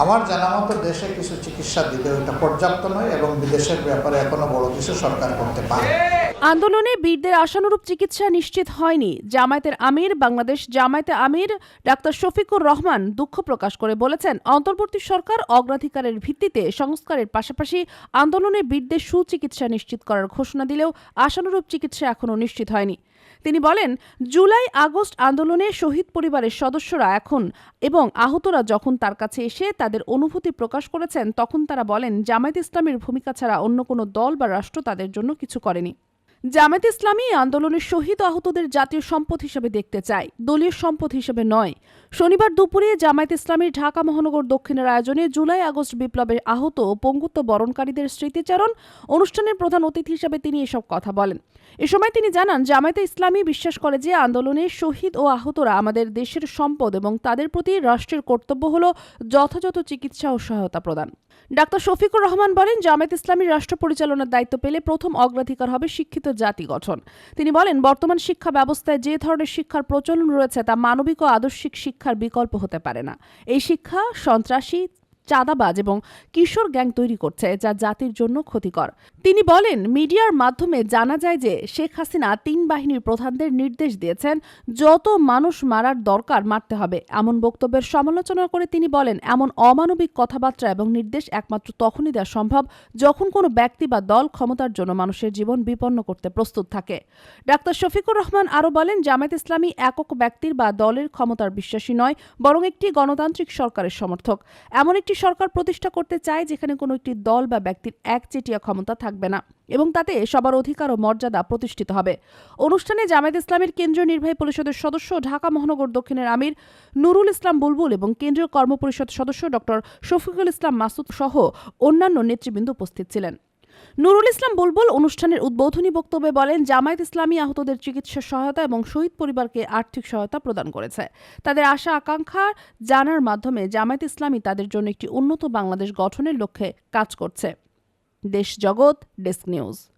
আমার জানা মতো দেশে কিছু চিকিৎসা দিলে ওইটা পর্যাপ্ত নয় এবং বিদেশের ব্যাপারে এখনও বড় কিছু সরকার করতে পারে। আন্দোলনে বীরদের আশানুরূপ চিকিৎসা নিশ্চিত হয়নি। জামায়াতের আমির, বাংলাদেশ জামায়াতে আমির ডাক্তার শফিকুর রহমান দুঃখ প্রকাশ করে বলেছেন, অন্তর্বর্তী সরকার অগ্রাধিকারের ভিত্তিতে সংস্কারের পাশাপাশি আন্দোলনে বীরদের সুচিকিৎসা নিশ্চিত করার ঘোষণা দিলেও আশানুরূপ চিকিৎসা এখনও নিশ্চিত হয়নি। তিনি বলেন, জুলাই আগস্ট আন্দোলনে শহীদ পরিবারের সদস্যরা এখন এবং আহতরা যখন তার কাছে এসে তাদের অনুভূতি প্রকাশ করেছেন, তখন তারা বলেন, জামায়াত ইসলামের ভূমিকা ছাড়া অন্য কোনো দল বা রাষ্ট্র তাদের জন্য কিছু করেনি। জামায়াত ইসলামী আন্দোলনের শহীদ আহতদের জাতীয় সম্পদ হিসেবে দেখতে চায় দলীয় সম্পদ হিসেবে নয়। শনিবার দুপুরে জামায়াত ইসলামীর ঢাকা মহানগর দক্ষিণের আয়োজনে জুলাই আগস্ট বিপ্লবের আহত পঙ্গুত্ব বরণকারীদের স্মৃতিচারণ অনুষ্ঠানের প্রধান অতিথি হিসেবে তিনি এসব কথা বলেন। এ সময় তিনি জানান, জামায়াতে ইসলামী বিশ্বাস করে যে আন্দোলনে শহীদ ও আহতরা আমাদের দেশের সম্পদ এবং তাদের প্রতি রাষ্ট্রের কর্তব্য হল যথাযথ চিকিৎসা ও সহায়তা প্রদান। ডাক্তার শফিকুর রহমান বলেন, জামায়াত ইসলামী রাষ্ট্র পরিচালনার দায়িত্ব পেলে প্রথম অগ্রাধিকার হবে শিক্ষিত জাতি গঠন। তিনি বলেন, বর্তমান শিক্ষা ব্যবস্থায় যে ধরনের শিক্ষার প্রচলন রয়েছে তা মানবিক ও আদর্শিক শিক্ষার বিকল্প হতে পারে না। এই শিক্ষা সন্ত্রাসী চাঁদাবাজ এবং কিশোর গ্যাং তৈরি করছে, যা জাতির জন্য ক্ষতিকর। তিনি বলেন, মিডিয়ার মাধ্যমে জানা যায় যে শেখ হাসিনা তিন বাহিনীর প্রধানদের নির্দেশ দিয়েছেন, যত মানুষ মারার দরকার মারতে হবে। এমন বক্তব্যের সমালোচনা করে তিনি বলেন, এমন অমানবিক কথাবার্তা এবং নির্দেশ একমাত্র তখনই দেওয়া সম্ভব যখন কোনো ব্যক্তি বা দল ক্ষমতার জন্য মানুষের জীবন বিপন্ন করতে প্রস্তুত থাকে। ডাক্তার শফিকুর রহমান আরও বলেন, জামায়াত ইসলামী একক ব্যক্তির বা দলের ক্ষমতার বিশ্বাসী নয়, বরং একটি গণতান্ত্রিক সরকারের সমর্থক। এমন একটি সরকার প্রতিষ্ঠা করতে চায় যেখানে কোনো একটি দল বা ব্যক্তির একচেটিয়া ক্ষমতা থাকবে না এবং তাতে সবার অধিকার ও মর্যাদা প্রতিষ্ঠিত হবে। অনুষ্ঠানে জামায়াত ইসলামের কেন্দ্রীয় নির্বাহী পরিষদের সদস্য ঢাকা মহানগর দক্ষিণের আমির নুরুল ইসলাম বুলবুল এবং কেন্দ্রীয় কর্মপরিষদ সদস্য ডক্টর শফিকুল ইসলাম মাসুদ সহ অন্যান্য নেতৃবৃন্দ উপস্থিত ছিলেন। নুরুল ইসলাম বুলবুল অনুষ্ঠানের উদ্বোধনী বক্তব্যে বলেন, জামায়াত ইসলামী আহতদের চিকিৎসা সহায়তা এবং শহীদ পরিবারকে আর্থিক সহায়তা প্রদান করেছে। তাদের আশা, আকাঙ্ক্ষা জানার মাধ্যমে জামায়াত ইসলামী তাদের জন্য একটি উন্নত বাংলাদেশ গঠনের লক্ষ্যে কাজ করছে। দেশ জগৎ, ডেস্ক নিউজ।